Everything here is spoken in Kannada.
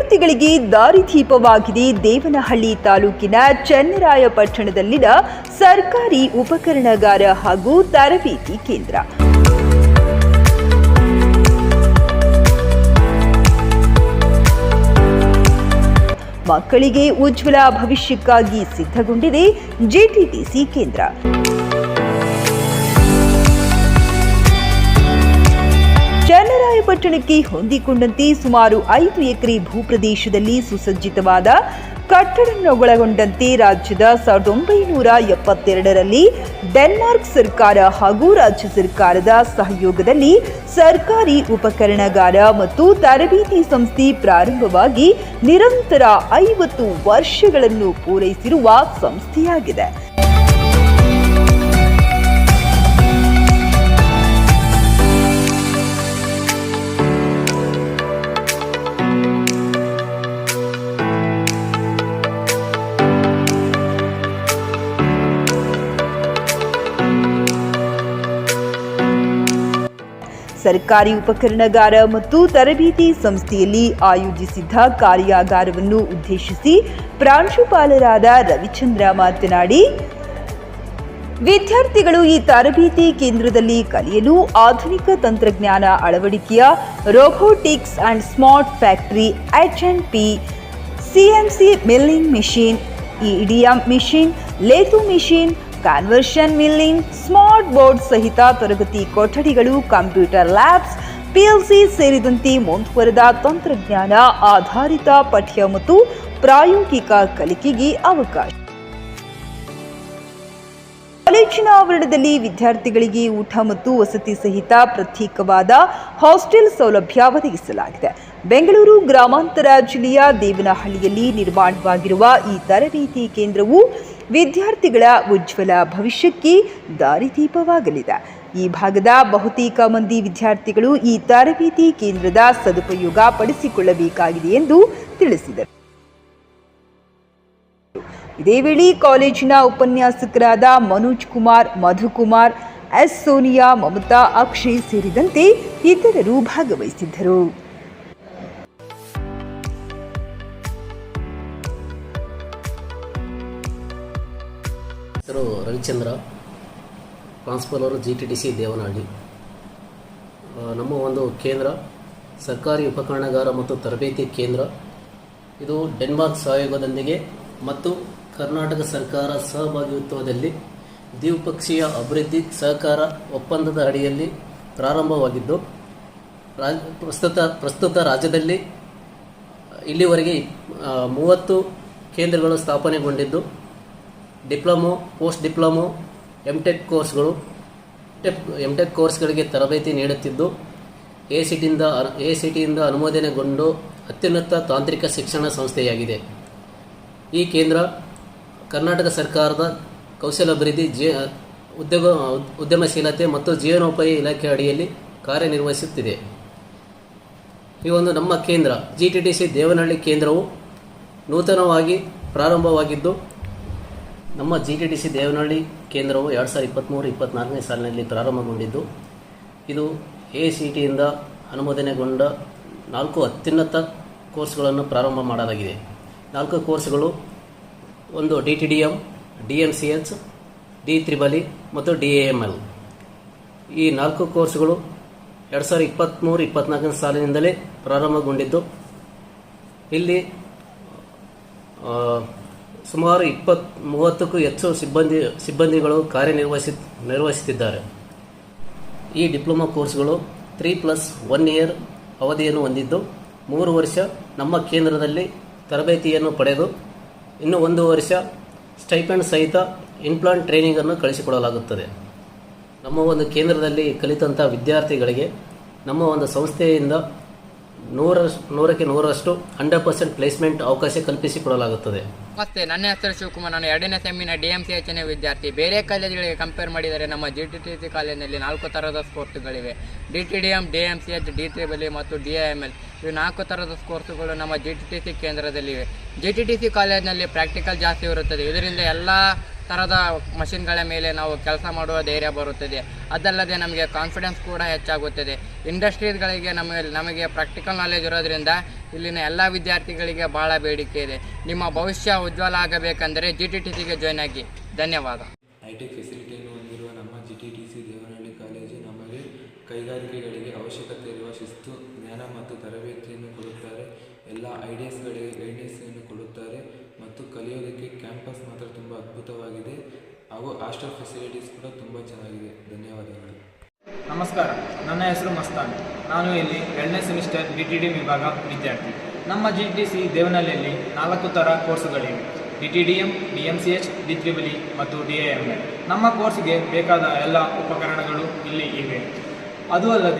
ವಿದ್ಯಾರ್ಥಿಗಳಿಗೆ ದಾರಿದೀಪವಾಗಿದೆ ದೇವನಹಳ್ಳಿ ತಾಲೂಕಿನ ಚನ್ನರಾಯಪಟ್ಟಣದಲ್ಲಿನ ಸರ್ಕಾರಿ ಉಪಕರಣಗಾರ ಹಾಗೂ ತರಬೇತಿ ಕೇಂದ್ರ. ಮಕ್ಕಳಿಗೆ ಉಜ್ವಲ ಭವಿಷ್ಯಕ್ಕಾಗಿ ಸಿದ್ಧಗೊಂಡಿದೆ ಜೆಟಿಟಿಸಿ ಕೇಂದ್ರ. ಚನ್ನರಾಯಪಟ್ಟಣಕ್ಕೆ ಹೊಂದಿಕೊಂಡಂತೆ ಸುಮಾರು ಐದು ಎಕರೆ ಭೂಪ್ರದೇಶದಲ್ಲಿ ಸುಸಜ್ಜಿತವಾದ ಕಟ್ಟಡಗಳನ್ನೊಳಗೊಂಡಂತೆ ರಾಜ್ಯದ ಸಾವಿರದ ಒಂಬೈನೂರ ಎಪ್ಪತ್ತೆರಡರಲ್ಲಿ ಡೆನ್ಮಾರ್ಕ್ ಸರ್ಕಾರ ಹಾಗೂ ರಾಜ್ಯ ಸರ್ಕಾರದ ಸಹಯೋಗದಲ್ಲಿ ಸರ್ಕಾರಿ ಉಪಕರಣಗಾರ ಮತ್ತು ತರಬೇತಿ ಸಂಸ್ಥೆ ಪ್ರಾರಂಭವಾಗಿ ನಿರಂತರ ಐವತ್ತು ವರ್ಷಗಳನ್ನು ಪೂರೈಸಿರುವ ಸಂಸ್ಥೆಯಾಗಿದೆ. ಸರ್ಕಾರಿ ಉಪಕರಣಗಾರ ಮತ್ತು ತರಬೇತಿ ಸಂಸ್ಥೆಯಲ್ಲಿ ಆಯೋಜಿಸಿದ್ದ ಕಾರ್ಯಾಗಾರವನ್ನು ಉದ್ದೇಶಿಸಿ ಪ್ರಾಂಶುಪಾಲರಾದ ರವಿಚಂದ್ರ ಮಾತನಾಡಿ, ವಿದ್ಯಾರ್ಥಿಗಳು ಈ ತರಬೇತಿ ಕೇಂದ್ರದಲ್ಲಿ ಕಲಿಯಲು ಆಧುನಿಕ ತಂತ್ರಜ್ಞಾನ ಅಳವಡಿಕೆಯ robotics and smart factory H and P CNC milling machine EDM machine, lathe machine conversion milling smart board ಸಹಿತ ತರಗತಿ ಕೊಠಡಿಗಳು ಕಂಪ್ಯೂಟರ್ ಲ್ಯಾಬ್ಸ್ ಪಿಎಲ್ಸಿ ಸೇರಿದಂತೆ ಮುಂದುವರೆದ ತಂತ್ರಜ್ಞಾನ ಆಧಾರಿತ ಪಠ್ಯ ಮತ್ತು ಪ್ರಾಯೋಗಿಕ ಕಲಿಕೆಗೆ ಅವಕಾಶ. ಕಾಲೇಜಿನ ಆವರಣದಲ್ಲಿ ವಿದ್ಯಾರ್ಥಿಗಳಿಗೆ ಊಟ ಮತ್ತು ವಸತಿ ಸಹಿತ ಪ್ರತ್ಯೇಕವಾದ ಹಾಸ್ಟೆಲ್ ಸೌಲಭ್ಯ ಒದಗಿಸಲಾಗಿದೆ. ಬೆಂಗಳೂರು ಗ್ರಾಮಾಂತರ ಜಿಲ್ಲೆಯ ದೇವನಹಳ್ಳಿಯಲ್ಲಿ ನಿರ್ಮಾಣವಾಗಿರುವ ಈ ತರಬೇತಿ ಕೇಂದ್ರವು ವಿದ್ಯಾರ್ಥಿಗಳ ಉಜ್ವಲ ಭವಿಷ್ಯಕ್ಕೆ ದಾರಿದೀಪವಾಗಲಿದೆ. ಈ ಭಾಗದ ಬಹುತೇಕ ಮಂದಿ ವಿದ್ಯಾರ್ಥಿಗಳು ಈ ತರಬೇತಿ ಕೇಂದ್ರದ ಸದುಪಯೋಗ ಪಡಿಸಿಕೊಳ್ಳಬೇಕಾಗಿದೆ ಎಂದು ತಿಳಿಸಿದರು. ಇದೇ ವೇಳೆ ಕಾಲೇಜಿನ ಉಪನ್ಯಾಸಕರಾದ ಮನೋಜ್ ಕುಮಾರ್, ಮಧುಕುಮಾರ್, ಎಸ್ ಸೋನಿಯಾ, ಮಮತಾ, ಅಕ್ಷಯ್ ಸೇರಿದಂತೆ ಇತರರು ಭಾಗವಹಿಸಿದ್ದರು. ಹೆಸರು Ravichandra transformer G T T C Devanahalli. ನಮ್ಮ ಒಂದು ಕೇಂದ್ರ, ಸರ್ಕಾರಿ ಉಪಕರಣಗಾರ ಮತ್ತು ತರಬೇತಿ ಕೇಂದ್ರ. ಇದು ಡೆನ್ಮಾರ್ಕ್ ಸಹಯೋಗದೊಂದಿಗೆ ಮತ್ತು ಕರ್ನಾಟಕ ಸರ್ಕಾರ ಸಹಭಾಗಿತ್ವದಲ್ಲಿ ದ್ವಿಪಕ್ಷೀಯ ಅಭಿವೃದ್ಧಿ ಸಹಕಾರ ಒಪ್ಪಂದದ ಅಡಿಯಲ್ಲಿ ಪ್ರಾರಂಭವಾಗಿದ್ದು, ರಾಜ್, ಪ್ರಸ್ತುತ ಪ್ರಸ್ತುತ ರಾಜ್ಯದಲ್ಲಿ ಇಲ್ಲಿವರೆಗೆ ಮೂವತ್ತು ಕೇಂದ್ರಗಳು ಸ್ಥಾಪನೆಗೊಂಡಿದ್ದು diploma, post diploma M tech ಕೋರ್ಸ್ಗಳು ಟೆಕ್ ಎಂ ಟೆಕ್ ಕೋರ್ಸ್ಗಳಿಗೆ ತರಬೇತಿ ನೀಡುತ್ತಿದ್ದು ಎ ಸಿ ಟಿಯಿಂದ ಎ ಸಿ ಟಿಯಿಂದ ಅನುಮೋದನೆಗೊಂಡು ಅತ್ಯುನ್ನತ ತಾಂತ್ರಿಕ ಶಿಕ್ಷಣ ಸಂಸ್ಥೆಯಾಗಿದೆ. ಈ ಕೇಂದ್ರ ಕರ್ನಾಟಕ ಸರ್ಕಾರದ ಕೌಶಲಾಭಿವೃದ್ಧಿ ಜೀ, ಉದ್ಯೋಗ, ಉದ್ಯಮಶೀಲತೆ ಮತ್ತು ಜೀವನೋಪಾಯ ಇಲಾಖೆ ಅಡಿಯಲ್ಲಿ ಕಾರ್ಯನಿರ್ವಹಿಸುತ್ತಿದೆ. ಈ ಒಂದು ನಮ್ಮ ಕೇಂದ್ರ G T T C Devanahalli ಕೇಂದ್ರವು ನೂತನವಾಗಿ ಪ್ರಾರಂಭವಾಗಿದ್ದು ನಮ್ಮ G T T C Devanahalli ಕೇಂದ್ರವು ಎರಡು ಸಾವಿರದ ಇಪ್ಪತ್ತ್ಮೂರು ಇಪ್ಪತ್ತ್ನಾಲ್ಕನೇ ಸಾಲಿನಲ್ಲಿ ಪ್ರಾರಂಭಗೊಂಡಿದ್ದು. ಇದು ಎ ಸಿ ಟಿಯಿಂದ ಅನುಮೋದನೆಗೊಂಡ ನಾಲ್ಕು ಅತ್ಯುನ್ನತ ಕೋರ್ಸ್ಗಳನ್ನು ಪ್ರಾರಂಭ ಮಾಡಲಾಗಿದೆ. ನಾಲ್ಕು ಕೋರ್ಸ್ಗಳು ಒಂದು D T D M D M C H D triple E ಮತ್ತು ಡಿ ಎ ಎಂ ಎಲ್ ಈ ನಾಲ್ಕು ಕೋರ್ಸ್ಗಳು ಎರಡು ಸಾವಿರದ ಇಪ್ಪತ್ತ್ಮೂರು ಇಪ್ಪತ್ತ್ನಾಲ್ಕನೇ ಸಾಲಿನಿಂದಲೇ ಪ್ರಾರಂಭಗೊಂಡಿದ್ದು. ಇಲ್ಲಿ ಸುಮಾರು ಇಪ್ಪತ್ ಮೂವತ್ತಕ್ಕೂ ಹೆಚ್ಚು ಸಿಬ್ಬಂದಿ ಸಿಬ್ಬಂದಿಗಳು ಕಾರ್ಯನಿರ್ವಹಿಸಿ ನಿರ್ವಹಿಸುತ್ತಿದ್ದಾರೆ. ಈ ಡಿಪ್ಲೊಮಾ ಕೋರ್ಸ್ಗಳು ತ್ರೀ ಪ್ಲಸ್ ಒನ್ ಇಯರ್ ಅವಧಿಯನ್ನು ಹೊಂದಿದ್ದು, ಮೂರು ವರ್ಷ ನಮ್ಮ ಕೇಂದ್ರದಲ್ಲಿ ತರಬೇತಿಯನ್ನು ಪಡೆದು, ಇನ್ನು ಒಂದು ವರ್ಷ ಸ್ಟೈಪೆಂಡ್ ಸಹಿತ ಇನ್ಪ್ಲಾಂಟ್ ಟ್ರೈನಿಂಗನ್ನು ಕಳಿಸಿಕೊಡಲಾಗುತ್ತದೆ. ನಮ್ಮ ಒಂದು ಕೇಂದ್ರದಲ್ಲಿ ಕಲಿತಂಥ ವಿದ್ಯಾರ್ಥಿಗಳಿಗೆ ನಮ್ಮ ಒಂದು ಸಂಸ್ಥೆಯಿಂದ ನೂರ ನೂರಕ್ಕೆ ನೂರರಷ್ಟು ಹಂಡ್ರೆಡ್ ಪರ್ಸೆಂಟ್ ಪ್ಲೇಸ್ಮೆಂಟ್ ಅವಕಾಶ ಕಲ್ಪಿಸಿಕೊಡಲಾಗುತ್ತದೆ. ನಮಸ್ತೆ ನನ್ನ ಹೆಸರು ಶಿವಕುಮಾರ್, ನಾನು ಎರಡನೇ ಸೆಮ್ಮಿನ ಡಿ ಎಂ ಸಿ ಎಚ್ ವಿದ್ಯಾರ್ಥಿ. ಬೇರೆ ಕಾಲೇಜುಗಳಿಗೆ ಕಂಪೇರ್ ಮಾಡಿದರೆ ನಮ್ಮ ಜಿ ಟಿ ಟಿ ಸಿ ಕಾಲೇಜಿನಲ್ಲಿ ನಾಲ್ಕು ಥರದ ಸ್ಪೋರ್ಟ್ಸ್ಗಳಿವೆ D T D M D M C H D triple E ಮತ್ತು ಡಿ ಐ ಎಂ ಎಲ್ ಇವು ನಾಲ್ಕು ಥರದ ಕೋರ್ಸುಗಳು ನಮ್ಮ ಜಿ ಟಿ ಟಿ ಸಿ ಕೇಂದ್ರದಲ್ಲಿವೆ. ಜಿ ಟಿ ಟಿ ಸಿ ಕಾಲೇಜಿನಲ್ಲಿ ಪ್ರಾಕ್ಟಿಕಲ್ ಜಾಸ್ತಿ ಇರುತ್ತದೆ. ಇದರಿಂದ ಎಲ್ಲ ಥರದ ಮಷಿನ್ಗಳ ಮೇಲೆ ನಾವು ಕೆಲಸ ಮಾಡುವ ಧೈರ್ಯ ಬರುತ್ತದೆ. ಅದಲ್ಲದೆ ನಮಗೆ ಕಾನ್ಫಿಡೆನ್ಸ್ ಕೂಡ ಹೆಚ್ಚಾಗುತ್ತದೆ. ಇಂಡಸ್ಟ್ರೀಸ್ಗಳಿಗೆ ನಮಗೆ ನಮಗೆ ಪ್ರಾಕ್ಟಿಕಲ್ ನಾಲೆಜ್ ಇರೋದ್ರಿಂದ ಇಲ್ಲಿನ ಎಲ್ಲ ವಿದ್ಯಾರ್ಥಿಗಳಿಗೆ ಭಾಳ ಬೇಡಿಕೆ ಇದೆ. ನಿಮ್ಮ ಭವಿಷ್ಯ ಉಜ್ವಲ ಆಗಬೇಕಂದರೆ ಜಿ ಟಿ ಟಿ ಸಿಗೆ ಜಾಯ್ನ್ ಆಗಿ. ಧನ್ಯವಾದ. ಹೈಟೆಕ್ ಫೆಸಿಲಿಟಿಯನ್ನು ಹೊಂದಿರುವ ನಮ್ಮ G T T C Devanahalli college ನಮಗೆ ಕೈಗಾರಿಕೆಗಳಿಗೆ ಅವಶ್ಯಕತೆ ಇರುವ ಶಿಸ್ತು, ಜ್ಞಾನ ಮತ್ತು ತರಬೇತಿಯನ್ನು ಕೊಡುತ್ತಾರೆ. ಎಲ್ಲ ಐಡಿಯಾಸ್ಗಳಿಗೆ ಗೈಡೆನ್ಸನ್ನು ಕೊಡುತ್ತಾರೆ ಮತ್ತು ಕಲಿಯೋದಕ್ಕೆ ಕ್ಯಾಂಪಸ್ ಮಾತ್ರ ತುಂಬ ಅದ್ಭುತವಾಗಿದೆ. ಹಾಗೂ ಹಾಸ್ಟೆಲ್ ಫೆಸಿಲಿಟೀಸ್ ಕೂಡ ತುಂಬ ಚೆನ್ನಾಗಿದೆ. ಧನ್ಯವಾದಗಳು. ನಮಸ್ಕಾರ, ನನ್ನ ಹೆಸರು ಮಸ್ತಾನ್. ನಾನು ಇಲ್ಲಿ ಎರಡನೇ ಸೆಮಿಸ್ಟರ್ ಡಿ ಟಿ ಡಿ ವಿಭಾಗ ವಿದ್ಯಾರ್ಥಿ. ನಮ್ಮ ಜಿ ಟಿ ಸಿ ದೇವನಹಳ್ಳಿಯಲ್ಲಿ ನಾಲ್ಕು ಥರ ಕೋರ್ಸುಗಳಿವೆ. D T D M D M C H, D triple E ಮತ್ತು ಡಿ ಎ ಎಂ ಎಲ್ ನಮ್ಮ ಕೋರ್ಸ್ಗೆ ಬೇಕಾದ ಎಲ್ಲ ಉಪಕರಣಗಳು ಇಲ್ಲಿ ಇವೆ. ಅದು ಅಲ್ಲದೆ